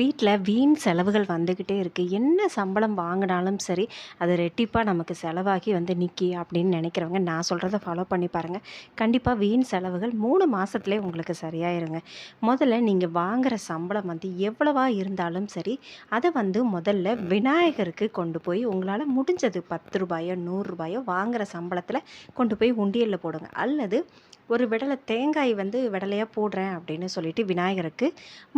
வீட்டில் வீண் செலவுகள் வந்துக்கிட்டே இருக்குது என்ன சம்பளம் வாங்கினாலும் சரி அது ரெட்டிப்பாக நமக்கு செலவாகி வந்து நிற்கி அப்படின்னு நினைக்கிறவங்க நான் சொல்கிறத ஃபாலோ பண்ணி பாருங்கள் கண்டிப்பாக வீண் செலவுகள் மூணு மாதத்துலேயே உங்களுக்கு சரியாயிருங்க. முதல்ல நீங்கள் வாங்குகிற சம்பளம் வந்து எவ்வளவா இருந்தாலும் சரி அதை வந்து முதல்ல விநாயகருக்கு கொண்டு போய் உங்களால் முடிஞ்சது பத்து ரூபாயோ நூறுரூபாயோ வாங்குகிற சம்பளத்தில் கொண்டு போய் உண்டியலில் போடுங்க. அல்லது ஒரு விடலை தேங்காய் வந்து விடலையாக போடுறேன் அப்படின்னு சொல்லிட்டு விநாயகருக்கு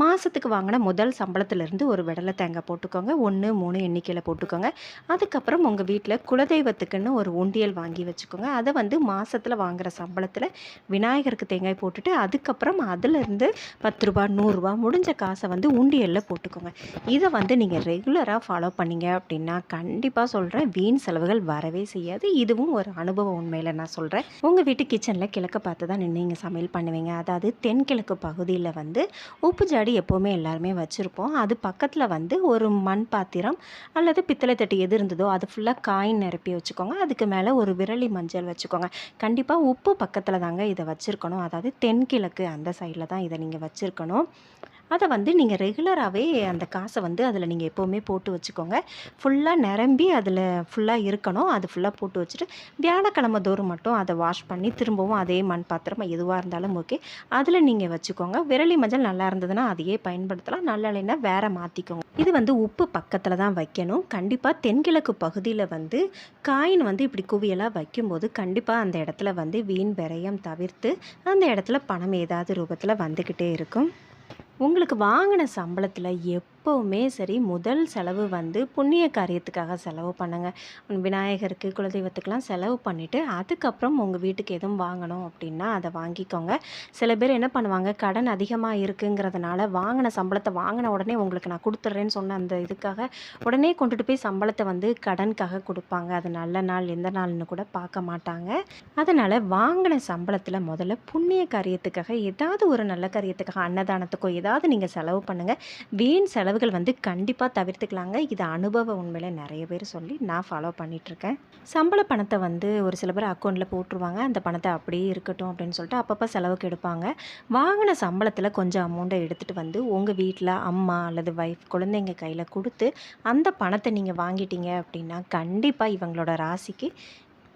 மாதத்துக்கு வாங்கின முதல் சம்பளத்துலேருந்து ஒரு விடலை தேங்காய் போட்டுக்கோங்க. ஒன்று மூணு எண்ணிக்கையில் போட்டுக்கோங்க. அதுக்கப்புறம் உங்கள் வீட்டில் குலதெய்வத்துக்குன்னு ஒரு உண்டியல் வாங்கி வச்சுக்கோங்க. அதை வந்து மாதத்தில் வாங்குகிற சம்பளத்தில் விநாயகருக்கு தேங்காய் போட்டுட்டு அதுக்கப்புறம் அதுலேருந்து பத்து ரூபா நூறுரூவா முடிஞ்ச காசை வந்து உண்டியலில் போட்டுக்கோங்க. இதை வந்து நீங்கள் ரெகுலராக ஃபாலோ பண்ணீங்க அப்படின்னா கண்டிப்பாக சொல்கிறேன் வீண் செலவுகள் வரவே செய்யாது. இதுவும் ஒரு அனுபவம் உண்மையில் நான் சொல்கிறேன் உங்கள் வீட்டு கிச்சனில் கிழக்க பார்த்து தான் நின்று நீங்கள் சமையல் பண்ணுவீங்க. அதாவது தென்கிழக்கு பகுதியில் வந்து உப்பு ஜாடி எப்போவுமே எல்லாருமே வச்சுருப்போம். அது பக்கத்தில் வந்து ஒரு மண் பாத்திரம் அல்லது பித்தளை தட்டு எது இருந்ததோ அது ஃபுல்லாக காயின் நிரப்பி வச்சுக்கோங்க. அதுக்கு மேலே ஒரு விரலி மஞ்சள் வச்சுக்கோங்க. கண்டிப்பாக உப்பு பக்கத்தில் தாங்க இதை வச்சுருக்கணும். அதாவது தென்கிழக்கு அந்த சைடில் தான் இதை நீங்கள் வச்சுருக்கணும். அதை வந்து நீங்கள் ரெகுலராகவே அந்த காசை வந்து அதில் நீங்கள் எப்போவுமே போட்டு வச்சுக்கோங்க. ஃபுல்லாக நிரம்பி அதில் ஃபுல்லாக இருக்கணும். அது ஃபுல்லாக போட்டு வச்சுட்டு வியாழக்கிழமை தோறும் மட்டும் அதை வாஷ் பண்ணி திரும்பவும் அதே மண் பாத்திரம் எதுவாக இருந்தாலும் ஓகே. அதில் நீங்கள் வச்சுக்கோங்க. விரலி மஞ்சள் நல்லா இருந்ததுன்னா அதையே பயன்படுத்தலாம். நல்லா இல்லைன்னா வேறு மாற்றிக்கோங்க இது வந்து உப்பு பக்கத்தில் தான் வைக்கணும். கண்டிப்பாக தென்கிழக்கு பகுதியில் வந்து காயின் வந்து இப்படி குவியலாக வைக்கும்போது கண்டிப்பாக அந்த இடத்துல வந்து வீண் விரயம் தவிர்த்து அந்த இடத்துல பணம் ஏதாவது ரூபத்தில் வந்துக்கிட்டே இருக்கும். உங்களுக்கு வாங்கின சம்பளத்தில் எப் எப்போவுமே சரி முதல் செலவு வந்து புண்ணிய காரியத்துக்காக செலவு பண்ணுங்கள் விநாயகருக்கு குலதெய்வத்துக்கெலாம் செலவு பண்ணிவிட்டு அதுக்கப்புறம் உங்கள் வீட்டுக்கு எதுவும் வாங்கணும் அப்படின்னா அதை வாங்கிக்கோங்க. சில பேர் என்ன பண்ணுவாங்க கடன் அதிகமாக இருக்குங்கிறதுனால வாங்கின சம்பளத்தை வாங்கின உடனே உங்களுக்கு நான் கொடுத்துட்றேன்னு சொன்ன அந்த இதுக்காக உடனே கொண்டுட்டு போய் சம்பளத்தை வந்து கடனுக்காக கொடுப்பாங்க. அது நல்ல நாள் எந்த நாள்னு கூட பார்க்க மாட்டாங்க. அதனால் வாங்கின சம்பளத்தில் முதல்ல புண்ணிய காரியத்துக்காக ஏதாவது ஒரு நல்ல காரியத்துக்காக அன்னதானத்துக்கோ ஏதாவது நீங்கள் செலவு பண்ணுங்கள் வீண் செலவுகள் வந்து கண்டிப்பாக தவிர்த்துக்கலாங்க. இது அனுபவ உண்மையில நிறைய பேர் சொல்லி நான் ஃபாலோ பண்ணிகிட்ருக்கேன் சம்பள பணத்தை வந்து ஒரு சில பேர் அக்கௌண்ட்டில் போட்டுருவாங்க. அந்த பணத்தை அப்படியே இருக்கட்டும் அப்படின்னு சொல்லிட்டு அப்பப்போ செலவுக்கு எடுப்பாங்க. வாங்கின சம்பளத்தில் கொஞ்சம் அமௌண்ட்டை எடுத்துகிட்டு வந்து உங்கள் வீட்டில் அம்மா அல்லது ஒய்ஃப் குழந்தைங்க கையில் கொடுத்து அந்த பணத்தை நீங்கள் வாங்கிட்டீங்க அப்படின்னா கண்டிப்பாக இவங்களோட ராசிக்கு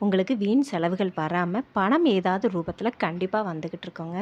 உங்களுக்கு வீண் செலவுகள் வராமல் பணம் ஏதாவது ரூபத்தில் கண்டிப்பாக வந்துக்கிட்டு இருக்கோங்க.